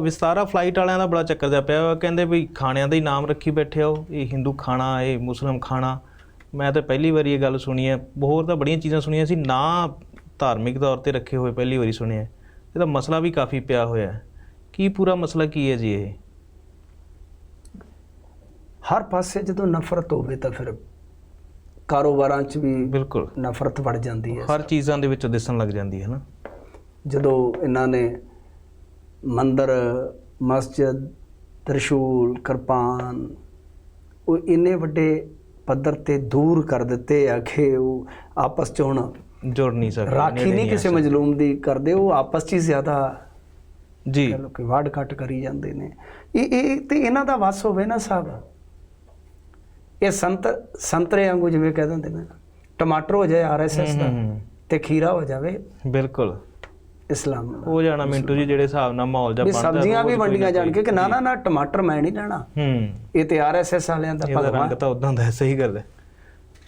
Vistara flight ਵਾਲਿਆਂ ਦਾ ਬੜਾ ਚੱਕਰ ਜਿਹਾ ਪਿਆ ਵਾ। ਕਹਿੰਦੇ ਵੀ ਖਾਣਿਆਂ ਦਾ ਹੀ ਨਾਮ ਰੱਖੀ ਬੈਠੇ ਹੋ ਇਹ ਹਿੰਦੂ ਖਾਣਾ ਇਹ ਮੁਸਲਮ ਖਾਣਾ। ਮੈਂ ਤਾਂ ਪਹਿਲੀ ਵਾਰੀ ਇਹ ਗੱਲ ਸੁਣੀ ਹੈ। ਹੋਰ ਤਾਂ ਬੜੀਆਂ ਚੀਜ਼ਾਂ ਸੁਣੀਆਂ ਸੀ। ਨਾ ਧਾਰਮਿਕ ਤੌਰ ਤੇ ਰੱਖੇ ਹੋਏ ਪਹਿਲੀ ਵਾਰੀ ਸੁਣਿਆ ਇਹਦਾ ਮਸਲਾ ਵੀ ਕਾਫੀ ਪਿਆ ਹੋਇਆ ਹੈ। ਕੀ ਪੂਰਾ ਮਸਲਾ ਕੀ ਹੈ ਜੀ ਇਹ? ਹਰ ਪਾਸੇ ਜਦੋਂ ਨਫ਼ਰਤ ਹੋਵੇ ਤਾਂ ਫਿਰ ਕਾਰੋਬਾਰਾਂ 'ਚ ਵੀ ਬਿਲਕੁਲ। ਨਫ਼ਰਤ ਵੜ ਜਾਂਦੀ ਹੈ। ਹਰ ਚੀਜ਼ਾਂ ਦੇ ਵਿੱਚ ਦਿਸਣ ਲੱਗ ਜਾਂਦੀ ਹੈ ਨਾ। ਜਦੋਂ ਇਹਨਾਂ ਨੇ ਮੰਦਰ ਮਸਜਿਦ ਤ੍ਰਿਸ਼ੂਲ ਕਿਰਪਾਨ ਉਹ ਇੰਨੇ ਵੱਡੇ ਪੱਧਰ ਤੇ ਦੂਰ ਕਰ ਦਿੱਤੇ ਆ ਕਿ ਉਹ ਆਪਸ 'ਚ ਹੁਣ ਜੁੜ ਨਹੀਂ ਸਕਦੇ ਰਾਖੀ ਨਹੀਂ ਕਿਸੇ। ਮਜਲੂਮ ਦੀ ਕਰਦੇ ਉਹ ਆਪਸ 'ਚ ਹੀ ਜ਼ਿਆਦਾ ਜੀ। ਕਹਿ ਲਓ ਕਿ ਵਾੜ ਕੱਟ ਕਰੀ ਜਾਂਦੇ ਨੇ। ਇਹ ਇਹ ਤੇ ਇਹਨਾਂ ਦਾ ਵਸ ਹੋਵੇ ਨਾ ਸਾਹਿਬ ਇਹ ਸੰਤ ਸੰਤਰੇ ਵਾਂਗੂ ਜਿਵੇਂ ਕਹਿ ਦਿੰਦੇ ਨੇ ਟਮਾਟਰ ਹੋ ਜਾਏ ਆਰਐਸਐਸ ਦਾ ਤੇ ਖੀਰਾ ਹੋ ਜਾਵੇ। ਬਿਲਕੁਲ। ਇਸਲਾਮ ਹੋ ਜਾਣਾ ਮਿੰਟੂ ਜੀ ਜਿਹੜੇ ਹਿਸਾਬ ਨਾਲ ਮਾਹੌਲ ਜਾ ਵੀ ਬਣਦਾ ਸਬਜ਼ੀਆਂ ਵੀ ਵੰਡੀਆਂ ਜਾਣ। ਕੇ ਕਿ ਨਾ ਨਾ ਨਾ ਟਮਾਟਰ ਮੈਂ ਨਹੀਂ ਲੈਣਾ। ਹੂੰ। ਇਹ ਤੇ ਆਰਐਸਐਸ ਵਾਲਿਆਂ ਦਾ ਇਹਦਾ ਰੰਗ ਭਗਵਾਨ ਤਾਂ ਉਦਾਂ ਦਾ ਸਹੀ ਗੱਲ ਹੈ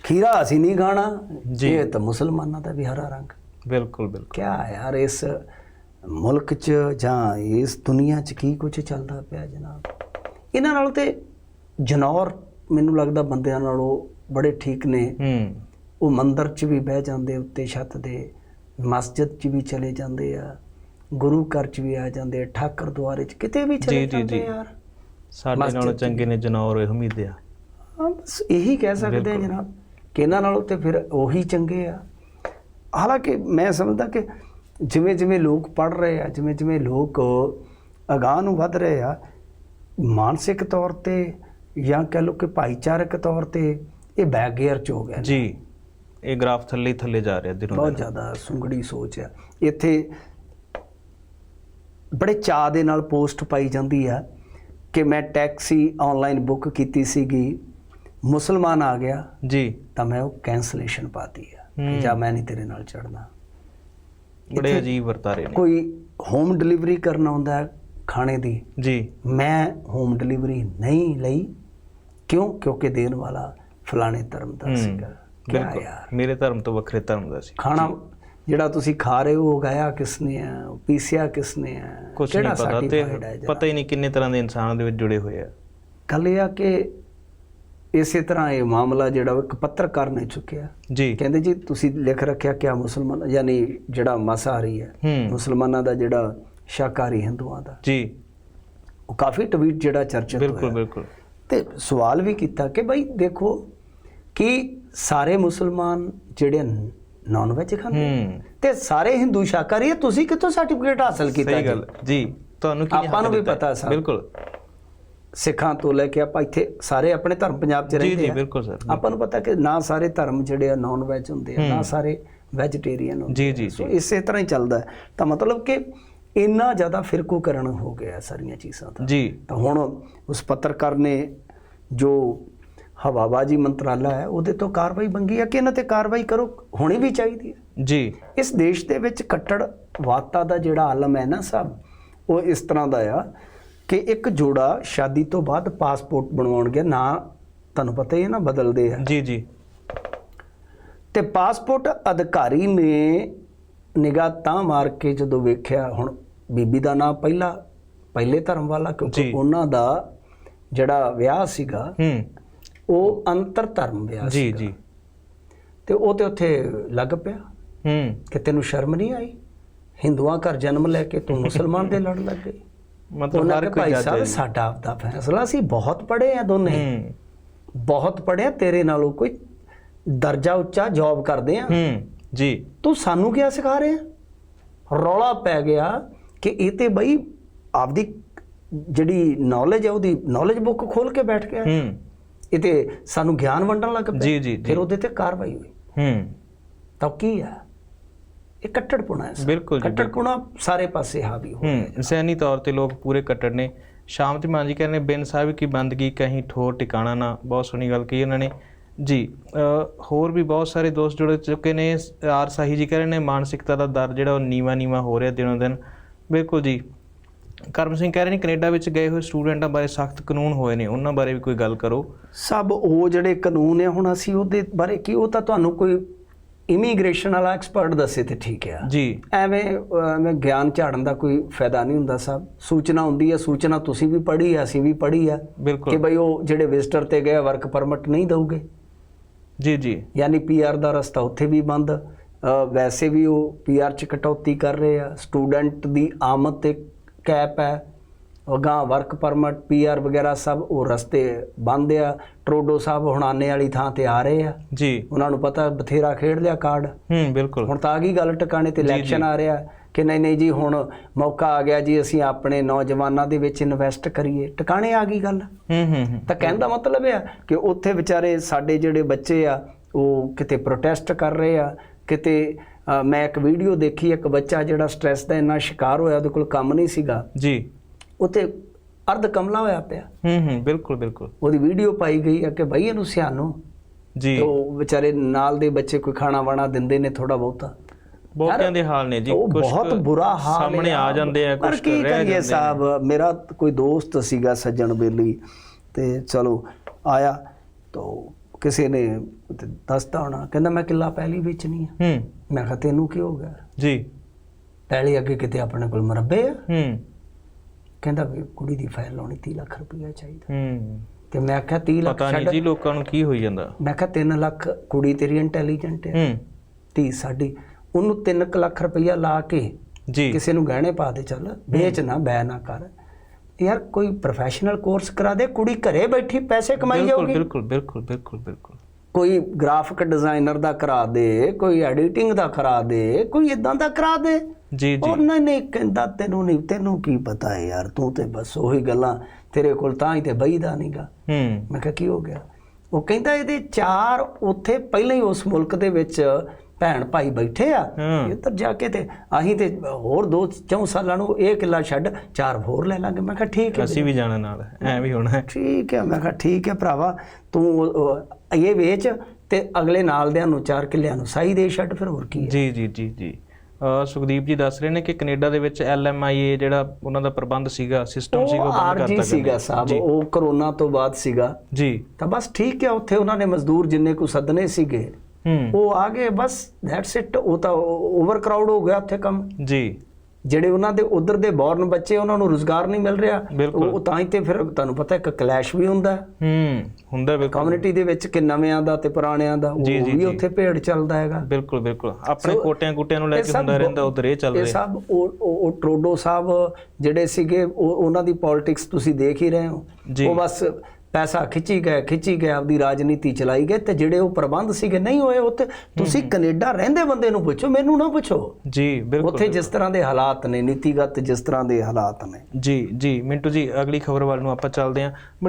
ਖੀਰਾ ਅਸੀਂ ਨਹੀਂ ਖਾਣਾ। ਇਹ ਤਾਂ ਮੁਸਲਮਾਨਾਂ ਦਾ ਵੀ ਹਰਾ ਰੰਗ। ਬਿਲਕੁਲ ਬਿਲਕੁਲ। ਕਿਆ ਯਾਰ ਇਸ ਮੁਲਕ 'ਚ ਜਾਂ ਇਸ ਦੁਨੀਆ 'ਚ ਕੀ ਕੁਝ ਚੱਲਦਾ ਪਿਆ ਜਨਾਬ? ਇਹਨਾਂ ਨਾਲ ਤੇ ਜਨੌਰ ਮੈਨੂੰ ਲੱਗਦਾ ਬੰਦਿਆਂ ਨਾਲੋਂ ਬੜੇ ਠੀਕ ਨੇ। ਹੂੰ। ਉਹ ਮੰਦਰ 'ਚ ਵੀ ਬਹਿ ਜਾਂਦੇ ਉੱਤੇ ਛੱਤ ਦੇ। ਮਸਜਿਦ 'ਚ ਵੀ ਚਲੇ ਜਾਂਦੇ ਆ ਗੁਰੂ ਘਰ 'ਚ ਵੀ ਆ ਜਾਂਦੇ ਆ ਠਾਕਰ ਦੁਆਰੇ 'ਚ ਕਿਤੇ ਵੀ ਚਲੇ ਜੀ, ਜਾਂਦੇ ਜੀ। ਯਾਰ। ਸਾਡੇ ਮਸਜਿਦ ਨਾਲੋਂ ਚ ਚੰਗੇ ਨੇ ਜਨੌਰ ਹਮੀਦ ਆ। ਹਾਂ ਬਸ ਇਹੀ ਕਹਿ ਸਕਦੇ ਆ ਬਿਲਕੁਲ। ਜਨਾਬ ਕਿ ਇਹਨਾਂ ਨਾਲੋਂ ਤੇ ਫਿਰ ਉਹੀ ਚੰਗੇ ਆ। ਹਾਲਾਂਕਿ ਮੈਂ ਸਮਝਦਾ ਕਿ ਜਿਵੇਂ ਜਿਵੇਂ ਲੋਕ ਪੜ ਰਹੇ ਆ ਜਿਵੇਂ ਜਿਵੇਂ ਲੋਕ ਅਗਾਹ ਨੂੰ ਵੱਧ ਰਹੇ ਆ ਮਾਨਸਿਕ ਤੌਰ ਤੇ ਜਾਂ ਕਹਿ ਲਓ ਕਿ ਭਾਈਚਾਰਕ ਤੌਰ ਤੇ ਇਹ ਬੈਕ ਗੇਅਰ ਚ ਹੋ ਗਿਆ ਜੀ। ਇਹ ਗ੍ਰਾਫ ਥੱਲੇ ਹੀ ਥੱਲੇ ਜਾ ਰਿਹਾ ਦਿਨੋਂ ਬਹੁਤ ਜ਼ਿਆਦਾ ਸੁੰਗੜੀ ਸੋਚ ਆ ਇੱਥੇ ਬੜੇ ਚਾਅ ਦੇ ਨਾਲ ਪੋਸਟ ਪਾਈ ਜਾਂਦੀ ਆ ਕਿ ਮੈਂ ਟੈਕਸੀ ਆਨਲਾਈਨ ਬੁੱਕ ਕੀਤੀ ਸੀਗੀ ਮੁਸਲਮਾਨ ਆ ਗਿਆ ਜੀ। ਤਾਂ ਮੈਂ ਉਹ ਕੈਂਸਲੇਸ਼ਨ ਪਾਤੀ ਆ ਕਿ ਹੂੰ। ਜਾਂ ਮੈਂ ਨਹੀਂ ਤੇਰੇ ਨਾਲ ਚੜਨਾ ਬੜੇ ਅਜੀਬ ਵਰਤਾਰੇ ਨੇ। ਕੋਈ ਹੋਮ ਡਿਲੀਵਰੀ ਕਰਨ ਆਉਂਦਾ ਹੈ ਖਾਣੇ ਦੀ। ਜੀ। ਮੈਂ ਹੋਮ ਡਿਲੀਵਰੀ ਨਹੀਂ ਲਈ। ਕਿਉਂ? ਕਿਉਂਕਿ ਦੇਣ ਵਾਲਾ ਫਲਾਣੇ ਧਰਮ ਦਾ ਹੂੰ, ਸੀਗਾ। ਬਿਲਕੁਲ। ਮੇਰੇ ਧਰਮ ਤੋਂ ਵੱਖਰੇ ਧਰਮ ਦਾ ਸੀ। ਖਾਣਾ ਜਿਹੜਾ ਤੁਸੀਂ ਖਾ ਰਹੇ ਹੋ ਉਹ ਗਾਇਆ ਕਿਸਨੇ ਆ ਪੀਸਿਆ ਕਿਸਨੇ ਆ? ਕੁਝ ਨਹੀਂ ਪਤਾ। ਤੇ? ਪਤਾ ਹੀ ਨਹੀਂ ਕਿੰਨੇ ਤਰ੍ਹਾਂ ਦੇ ਇਨਸਾਨਾਂ ਦੇ ਵਿੱਚ ਜੁੜੇ ਹੋਏ ਆ। ਗੱਲ ਇਹ ਆ ਕਿ ਇਸੇ ਤਰ੍ਹਾਂ ਇਹ ਮਾਮਲਾ ਜਿਹੜਾ ਇੱਕ ਪੱਤਰਕਾਰ ਨੇ ਚੁੱਕਿਆ। ਜੀ। ਕਹਿੰਦੇ ਜੀ ਤੁਸੀਂ ਲਿਖ ਰੱਖਿਆ ਕਿ ਆ ਮੁਸਲਮਾਨ ਯਾਨੀ ਜਿਹੜਾ ਮਾਸਾਹਾਰੀ ਹੈ ਹੂੰ। ਮੁਸਲਮਾਨਾਂ ਦਾ ਜਿਹੜਾ ਸ਼ਾਕਾਹਾਰੀ ਹਿੰਦੂਆਂ ਦਾ। ਜੀ। ਉਹ ਕਾਫੀ ਟਵੀਟ ਜਿਹੜਾ ਚਰਚਿਤ ਬਿਲਕੁਲ ਬਿਲਕੁਲ। ਤੇ ਸਵਾਲ ਵੀ ਕੀਤਾ ਕਿ ਭਾਈ ਦੇਖੋ ਕਿ ਸਾਰੇ ਮੁਸਲਮਾਨ ਜਿਹੜੇ ਨਾਨ ਵੈਜ ਖਾਂਦੇ ਆ? ਹੂੰ। ਤੇ ਸਾਰੇ ਹਿੰਦੂ ਸ਼ਾਕਾਹਾਰੀ ਆ ਤੁਸੀਂ ਕਿੱਥੋਂ ਸਰਟੀਫਿਕੇਟ ਹਾਸਲ ਕੀਤਾ ਸਹੀ ਜੀ? ਗੱਲ। ਜੀ ਤੁਹਾਨੂੰ ਕੀ ਆਪਾਂ ਨੂੰ ਵੀ ਪਤਾ ਸਰ। ਬਿਲਕੁਲ। ਸਿੱਖਾਂ ਤੋਂ ਲੈ ਕੇ ਆਪਾਂ ਇੱਥੇ ਸਾਰੇ ਆਪਣੇ ਧਰਮ ਪੰਜਾਬ 'ਚ ਜੀ ਰਹਿੰਦੇ ਜੀ ਆ। ਬਿਲਕੁਲ ਸਰ। ਆਪਾਂ ਨੂੰ ਪਤਾ ਕਿ ਨਾ ਸਾਰੇ ਧਰਮ ਜਿਹੜੇ ਆ ਨਾਨ ਵੈਜ ਹੁੰਦੇ ਆ ਨਾ ਸਾਰੇ ਵੈਜੀਟੇਰੀਅਨ ਹੁੰਦੇ ਜੀ ਜੀ ਸੋ ਜੀ। ਇਸੇ ਤਰ੍ਹਾਂ ਹੀ ਚੱਲਦਾ ਹੈ। ਤਾਂ ਮਤਲਬ ਕਿ ਇੰਨਾ ਜ਼ਿਆਦਾ ਫਿਰਕੂਕਰਨ ਹੋ ਗਿਆ ਸਾਰੀਆਂ ਚੀਜ਼ਾਂ ਦਾ। ਜੀ। ਤਾਂ ਹੁਣ ਉਸ ਪੱਤਰਕਾਰ ਨੇ ਜੋ ਹਵਾਬਾਜੀ ਮੰਤਰਾਲਾ ਹੈ ਉਹਦੇ ਤੋਂ ਕਾਰਵਾਈ ਮੰਗੀ ਹੈ ਕਿ ਇਹਨਾਂ ਤੇ ਕਾਰਵਾਈ ਕਰੋ? ਹੋਣੀ ਵੀ ਚਾਹੀਦੀ ਹੈ। ਜੀ। ਇਸ ਦੇਸ਼ ਦੇ ਵਿੱਚ ਕੱਟੜ ਵਾਤਾ ਦਾ ਜਿਹੜਾ ਆਲਮ ਹੈ ਨਾ ਸਭ ਉਹ ਇਸ ਤਰ੍ਹਾਂ ਦਾ ਆ ਕਿ ਇੱਕ ਜੋੜਾ ਸ਼ਾਦੀ ਤੋਂ ਬਾਅਦ ਪਾਸਪੋਰਟ ਬਣਵਾਉਣ ਗਿਆ ਨਾ ਤੁਹਾਨੂੰ ਪਤਾ ਹੀ ਹੈ ਨਾ ਬਦਲਦੇ ਆ। ਜੀ ਜੀ। ਤੇ ਪਾਸਪੋਰਟ ਅਧਿਕਾਰੀ ਨੇ ਨਿਗਾਹ ਤਾਂ ਮਾਰ ਕੇ ਜਦੋਂ ਵੇਖਿਆ ਹੁਣ ਬੀਬੀ ਦਾ ਨਾਮ ਪਹਿਲਾ ਪਹਿਲੇ ਧਰਮ ਵਾਲਾ ਕਿਉਂਕਿ। ਉਹਨਾਂ ਦਾ ਜਿਹੜਾ ਵਿਆਹ ਸੀਗਾ ਹੂੰ। ਉਹ ਅੰਤਰ ਧਰਮ ਵਿਆਹ ਜੀ ਜੀ। ਤੇ ਉਹ ਤੇ ਉੱਥੇ ਲੱਗ ਪਿਆ। ਹੂੰ। ਕਿ ਤੈਨੂੰ ਸ਼ਰਮ ਨਹੀਂ ਆਈ? ਹਿੰਦੂਆਂ ਘਰ ਜਨਮ ਲੈ ਕੇ ਤੂੰ ਮੁਸਲਮਾਨ ਦੇ ਲੜ ਲੱਗ ਗਈ। ਮਤਲਬ ਹਰ ਕੋਈ ਭਾਈ ਸਾਹਿਬ। ਸਾਡਾ ਆਪਦਾ ਫੈਸਲਾ ਸੀ ਬਹੁਤ ਪੜ੍ਹੇ ਆ ਦੋਨੇ। ਹੂੰ। ਬਹੁਤ ਪੜ੍ਹੇ ਆ ਤੇਰੇ ਨਾਲੋਂ ਕੋਈ ਦਰਜਾ ਉੱਚਾ ਜੌਬ ਕਰਦੇ ਆ। ਹੂੰ ਜੀ। ਤੂੰ ਸਾਨੂੰ ਕੀ ਸਿਖਾ ਰਿਹਾ? ਰੌਲਾ ਪੈ ਗਿਆ ਕਿ ਇਹ ਤੇ ਬਈ ਆਪਦੀ ਜਿਹੜੀ ਨੌਲੇਜ ਹੈ ਉਹਦੀ ਨੌਲੇਜ ਬੁੱਕ ਖੋਲ ਕੇ ਬੈਠ ਗਿਆ। ਹੂੰ। ਇਹ ਤੇ ਸਾਨੂੰ ਗਿਆਨ ਵੰਡਣ ਲੱਗ ਪਿਆ ਜੀ, ਜੀ, ਜੀ। ਫਿਰ ਉਹਦੇ ਤੇ ਕਾਰਵਾਈ ਹੋਈ। ਹੂੰ। ਤਾਂ ਕੀ ਹੈ ਇਹ ਕੱਟੜਪੁਣਾ ਹੈ। ਬਿਲਕੁਲ ਕੱਟੜਪੁਣਾ ਸਾਰੇ ਪਾਸੇ ਹਾਵੀ ਹੋ ਗਿਆ। ਹੂੰ ਇਨਸਾਨੀ ਤੌਰ ਤੇ ਲੋਕ ਪੂਰੇ ਕੱਟੜ ਨੇ। ਸ਼ਾਮ ਤੇ ਮਾਂ ਜੀ ਕਹਿੰਦੇ ਬਿਨ ਸਾਹਿਬ ਕੀ ਬੰਦਗੀ ਕਹੀਂ ਠੋਰ ਟਿਕਾਣਾ ਨਾ। ਬਹੁਤ ਸੋਹਣੀ ਗੱਲ ਕਹੀ ਉਹਨਾਂ ਨੇ। ਜੀ ਹੋਰ ਵੀ ਬਹੁਤ ਸਾਰੇ ਦੋਸਤ ਜੁੜ ਚੁੱਕੇ ਨੇ। ਆਰ ਸਾਹੀ ਜੀ ਕਹਿ ਰਹੇ ਨੇ ਮਾਨਸਿਕਤਾ ਦਾ ਦਰ ਜਿਹੜਾ ਉਹ ਨੀਵਾ ਨੀਵਾ ਹੋ ਰਿਹਾ ਦਿਨੋਂ ਦਿਨ। ਬਿਲਕੁਲ ਜੀ। ਕਰਮ ਸਿੰਘ ਕਹਿ ਰਹੇ ਨੇ ਕੈਨੇਡਾ ਵਿੱਚ ਗਏ ਹੋਏ ਸਟੂਡੈਂਟਾਂ ਬਾਰੇ ਸਖਤ ਕਾਨੂੰਨ ਹੋਏ ਨੇ। ਉਹਨਾਂ ਬਾਰੇ ਵੀ ਕੋਈ ਗੱਲ ਕਰੋ। ਸਭ ਉਹ ਜਿਹੜੇ ਕਾਨੂੰਨ ਆ ਹੁਣ ਅਸੀਂ ਉਹਦੇ ਬਾਰੇ ਕੀ ਉਹ ਤਾਂ ਤੁਹਾਨੂੰ ਕੋਈ ਇਮੀਗ੍ਰੇਸ਼ਨ ਵਾਲਾ ਐਕਸਪਰਟ ਦੱਸੇ ਤੇ ਠੀਕ ਆ। ਜੀ। ਐਵੇਂ ਐਵੇਂ ਗਿਆਨ ਝਾੜਨ ਦਾ ਕੋਈ ਫਾਇਦਾ ਨਹੀਂ ਹੁੰਦਾ ਸਾਹਿਬ ਸੂਚਨਾ ਹੁੰਦੀ ਹੈ ਸੂਚਨਾ ਤੁਸੀਂ ਵੀ ਪੜ੍ਹੀ ਆ ਅਸੀਂ ਵੀ ਪੜ੍ਹੀ ਆ। ਕਿ ਬਈ ਉਹ ਜਿਹੜੇ ਵਿਜ਼ਟਰ ਤੇ ਗਏ ਵਰਕ ਪਰਮਿਟ ਨਹੀਂ ਦਊਗੇ। ਜੀ ਜੀ। ਯਾਨੀ ਪੀਆਰ ਦਾ ਰਸਤਾ ਉੱਥੇ ਵੀ ਬੰਦ। ਵੈਸੇ ਵੀ ਉਹ ਪੀਆਰ ਚ ਕਟੌਤੀ ਕਰ ਰਹੇ ਆ। ਸਟੂਡੈਂਟ ਦੀ ਆਮਦ ਤੇ ਕੈਪ ਹੈ ਅਗਾਂਹ ਵਰਕ ਪਰਮਿਟ ਪੀਆਰ ਵਗੈਰਾ ਸਭ ਉਹ ਰਸਤੇ ਬੰਦ ਆ। ਟਰੋਡੋ ਸਾਹਿਬ ਹੁਣ ਆਨੇ ਵਾਲੀ ਥਾਂ ਤੇ ਆ ਰਹੇ ਆ। ਜੀ। ਉਹਨਾਂ ਨੂੰ ਪਤਾ ਬਥੇਰਾ ਖੇਡ ਲਿਆ ਕਾਰਡ ਹੂੰ ਬਿਲਕੁਲ। ਹੁਣ ਤਾਂ ਆ ਗਈ ਗੱਲ ਟਿਕਾਣੇ ਤੇ। ਇਲੈਕਸ਼ਨ ਆ ਰਿਹਾ ਕਿ ਨਹੀਂ ਨਹੀਂ ਜੀ ਹੁਣ ਮੌਕਾ ਆ ਗਿਆ ਜੀ ਅਸੀਂ ਆਪਣੇ ਨੌਜਵਾਨਾਂ ਦੇ ਵਿੱਚ ਇਨਵੈਸਟ ਕਰੀਏ। ਟਿਕਾਣੇ ਆ ਗਈ ਗੱਲ। ਹੂੰ ਹੂੰ ਹੂੰ। ਤਾਂ ਕਹਿਣ ਦਾ ਮਤਲਬ ਇਹ ਆ ਕਿ ਉੱਥੇ ਵਿਚਾਰੇ ਸਾਡੇ ਜਿਹੜੇ ਬੱਚੇ ਆ ਉਹ ਕਿਤੇ ਪ੍ਰੋਟੈਸਟ ਕਰ ਰਹੇ ਆ ਕਿਤੇ ਮੈਂ ਇੱਕ ਵੀਡੀਓ ਦੇਖੀ ਇੱਕ ਬੱਚਾ ਜਿਹੜਾ ਸਟ੍ਰੈਸ ਦਾ ਇੰਨਾ ਸ਼ਿਕਾਰ ਹੋਇਆ ਉਹਦੇ ਕੋਲ ਕੰਮ ਨਹੀਂ ਸੀਗਾ। ਜੀ। ਉੱਥੇ ਅਰਧ ਕਮਲਾ ਹੋਇਆ ਪਿਆ। ਹੂੰ ਹੂੰ ਬਿਲਕੁਲ ਬਿਲਕੁਲ। ਉਹਦੀ ਵੀਡੀਓ ਪਾਈ ਗਈ ਕਿ ਭਾਈ ਇਹਨੂੰ ਸਿਆਣੋ। ਜੀ। ਤੇ ਉਹ ਵਿਚਾਰੇ ਨਾਲ ਦੇ ਬੱਚੇ ਕੋਈ ਖਾਣਾ ਵਾਣਾ ਦਿੰਦੇ ਨੇ ਥੋੜਾ ਬਹੁਤਾ। ਬਹੁਤਿਆਂ ਦੇ ਹਾਲ ਨੇ ਜੀ। ਕੁਛ ਬਹੁਤ ਬੁਰਾ ਹਾਲ ਸਾਹਮਣੇ। ਆ ਜਾਂਦੇ ਆ ਕੁਝ ਕੀ ਰਹਿ ਕਰੀਏ ਸਾਹਿਬ? ਮੇਰਾ ਕੋਈ ਦੋਸਤ ਸੀਗਾ ਸੱਜਣ ਬੇਲੀ। ਤੇ ਚਲੋ ਆਇਆ। ਤਾਂ ਕਿਸੇ ਨੇ ਤੇ ਦੱਸਦਾ ਹੋਣਾ ਕਹਿੰਦਾ ਮੈਂ ਕਿੱਲਾ ਪਹਿਲੀ ਵੇਚਣੀ ਆ। ਹੂੰ। ਮੈਂ ਕਿਹਾ ਤੈਨੂੰ ਕੀ ਹੋ ਗਿਆ? ਜੀ। ਪਹਿਲੀ ਅੱਗੇ ਕਿਤੇ ਆਪਣੇ ਕੋਲ ਮਰੱਬੇ ਆ। ਹੂੰ। ਕਹਿੰਦਾ ਵੀ ਕੁੜੀ ਦੀ ਫਾਈਲ ਲਾਉਣੀ 30 ਲੱਖ ਰੁਪਇਆ ਚਾਹੀਦਾ। ਹੂੰ। ਤੇ ਮੈਂ ਕਿਹਾ 30 ਲੱਖ ਪਤਾ ਨਹੀਂ ਜੀ ਲੋਕਾਂ ਨੂੰ ਕੀ ਹੋਈ ਜਾਂਦਾ। ਮੈਂ ਕਿਹਾ 3 ਲੱਖ ਕੁੜੀ ਤੇਰੀ ਇੰਟੈਲੀਜੈਂਟ ਹੈ ਹੂੰ। ਧੀ ਸਾਡੀ। ਉਹਨੂੰ 3 ਲੱਖ ਰੁਪਇਆ ਲਾ ਕੇ ਜੀ। ਕਿਸੇ ਨੂੰ ਗਹਿਣੇ ਪਾ ਦੇ ਚੱਲ। ਵੇਚ ਨਾ ਬੈ ਨਾ ਕਰ। ਯਾਰ ਕੋਈ ਪ੍ਰੋਫੈਸ਼ਨਲ ਕੋਰਸ ਕਰਾ ਦੇ ਕੁੜੀ ਘਰੇ ਬੈਠੀ ਪੈਸੇ ਕਮਾਈ ਜਾਊਗੀ। ਬਿਲਕੁਲ ਬਿਲਕੁਲ ਬਿਲਕੁਲ ਬਿਲਕੁਲ। ਕੋਈ ਗ੍ਰਾਫਿਕ ਡਿਜ਼ਾਈਨਰ ਦਾ ਕਰਾ ਦੇ ਕੋਈ ਐਡੀਟਿੰਗ ਦਾ ਕਰਾ ਦੇ ਕੋਈ ਇਦਾਂ ਦਾ ਕਰਾ ਦੇ। ਜੀ ਉਹ ਜੀ। ਨਹੀਂ ਨਹੀਂ ਕਹਿੰਦਾ ਤੈਨੂੰ ਨਹੀਂ ਤੈਨੂੰ ਕੀ ਪਤਾ ਹੈ ਯਾਰ ਤੂੰ ਤੇ ਬਸ ਉਹੀ ਗੱਲਾਂ ਤੇਰੇ ਕੋਲ ਤਾਂ ਹੀ ਤੇ ਬਈਦਾ ਨਹੀਂਗਾ ਹੂੰ। ਮੈਂ ਕਿਹਾ ਕੀ ਹੋ ਗਿਆ? ਉਹ ਕਹਿੰਦਾ ਇਹਦੇ ਚਾਰ ਉੱਥੇ ਪਹਿਲਾਂ ਹੀ ਉਸ ਮੁਲਕ ਦੇ ਵਿੱਚ ਭੈਣ ਭਾਈ ਬੈਠੇ ਆ। ਇੱਧਰ ਜਾ ਕੇ ਤੇ ਅਸੀਂ ਤੇ ਹੋਰ ਦੋ ਚੌਂ ਸਾਲਾਂ ਨੂੰ ਇਹ ਕਿੱਲਾ ਛੱਡ ਚਾਰ ਹੋਰ ਲੈ ਲਾਂਗੇ। ਮੈਂ ਕਿਹਾ ਠੀਕ ਹੈ ਅਸੀਂ ਵੀ ਜਾਣਾ ਨਾਲ ਐ ਵੀ ਹੋਣਾ। ਹੈ ਠੀਕ ਹੈ ਮੈਂ ਕਿਹਾ ਠੀਕ ਹੈ ਭਰਾਵਾ ਤੂੰ ਇਹ ਵੇਚ ਤੇ ਅਗਲੇ ਨਾਲ ਦਿਆਂ ਨੂੰ ਚਾਰ ਕਿੱਲਿਆਂ ਨੂੰ ਸਾਈ ਦੇ ਛੱਡ ਫਿਰ ਹੋਰ ਕੀ ਹੈ? ਜੀ ਜੀ ਜੀ ਜੀ। ਸੁਖਦੀਪ ਜੀ ਦੱਸ ਰਹੇ ਨੇ ਕਿ ਕੈਨੇਡਾ ਦੇ ਵਿੱਚ ਐਲਐਮਆਈਏ ਜਿਹੜਾ ਉਹਨਾਂ ਦਾ ਪ੍ਰਬੰਧ ਸੀਗਾ ਸਿਸਟਮ ਸੀਗਾ ਉਹ ਬੰਦ ਕਰਤਾ ਸੀਗਾ ਗਿਆ। ਸਾਹਿਬ ਜੀ। ਉਹ ਕਰੋਨਾ ਤੋਂ ਬਾਅਦ ਸੀਗਾ। ਜੀ। ਤਾਂ ਬਸ ਠੀਕ ਹੈ ਉੱਥੇ ਉਹਨਾਂ ਨੇ ਮਜ਼ਦੂਰ ਜਿੰਨੇ ਕੋ ਸੱਦਨੇ ਸੀਗੇ ਉਹ ਆ ਗਏ ਬਸ ਦੈਟਸ ਇਟ ਉਹ ਤਾਂ ਓਵਰ ਕਰਾਊਡ ਹੋ ਗਿਆ ਉੱਥੇ ਕੰਮ। ਜੀ। ਜਿਹੜੇ ਉਹਨਾਂ ਦੇ ਉਧਰ ਦੇ ਬੌਰਨ ਬੱਚੇ ਉਹਨਾਂ ਨੂੰ ਰੋਜ਼ਗਾਰ ਨਹੀਂ ਮਿਲ ਰਿਹਾ। ਉਹ ਤਾਂ ਹੀ ਤੇ ਫਿਰ ਤੁਹਾਨੂੰ ਪਤਾ ਇੱਕ ਕਲੈਸ਼ ਵੀ ਹੁੰਦਾ। ਹੈ ਹੁੰਦਾ ਬਿਲਕੁਲ। ਕਮਿਊਨਿਟੀ ਦੇ ਵਿੱਚ ਕਿ ਨਵਿਆਂ ਦਾ ਤੇ ਪੁਰਾਣਿਆਂ ਦਾ ਉਹ ਵੀ। ਉੱਥੇ ਭੇੜ ਚੱਲਦਾ ਹੈਗਾ। ਬਿਲਕੁਲ ਬਿਲਕੁਲ। ਆਪਣੇ ਕੋਟਿਆਂ ਕੁੱਟਿਆਂ ਨੂੰ ਲੈ ਇਹ ਕੇ ਹੁੰਦਾ ਰਹਿੰਦਾ ਉਧਰ ਇਹ ਚੱਲ ਇਹ ਰਿਹਾ। ਸਭ ਉਹ ਟਰੋਡੋ ਸਾਹਿਬ ਜਿਹੜੇ ਸੀਗੇ ਉਹ ਉਹਨਾਂ ਦੀ ਪੋਲਿਟਿਕਸ ਤੁਸੀਂ ਦੇਖ ਹੀ ਰਹੇ ਹੋ। ਉਹ ਬਸ ਪੈਸਾ ਖਿੱਚੀ ਗਏ ਖਿੱਚੀ ਗਏ ਆਪਦੀ ਰਾਜਨੀਤੀ ਚਲਾਈ ਗਏ ਤੇ ਜਿਹੜੇ ਉਹ ਪ੍ਰਬੰਧ ਸੀਗੇ ਨਹੀਂ ਹੋਏ ਉੱਥੇ ਤੁਸੀਂ ਕੈਨੇਡਾ ਰਹਿੰਦੇ ਬੰਦੇ ਨੂੰ ਪੁੱਛੋ ਮੈਨੂੰ ਨਾ ਪੁੱਛੋ। ਜੀ ਬਿਲਕੁਲ ਉੱਥੇ ਜਿਸ ਤਰ੍ਹਾਂ ਦੇ ਹਾਲਾਤ ਨੇ ਨੀਤੀਗਤ ਜਿਸ ਤਰ੍ਹਾਂ ਦੇ ਹਾਲਾਤ ਨੇ। ਜੀ ਜੀ ਮਿੰਟੂ ਜੀ ਅਗਲੀ ਖਬਰ ਵੱਲ ਨੂੰ ਆਪਾਂ ਚੱਲਦੇ ਹਾਂ।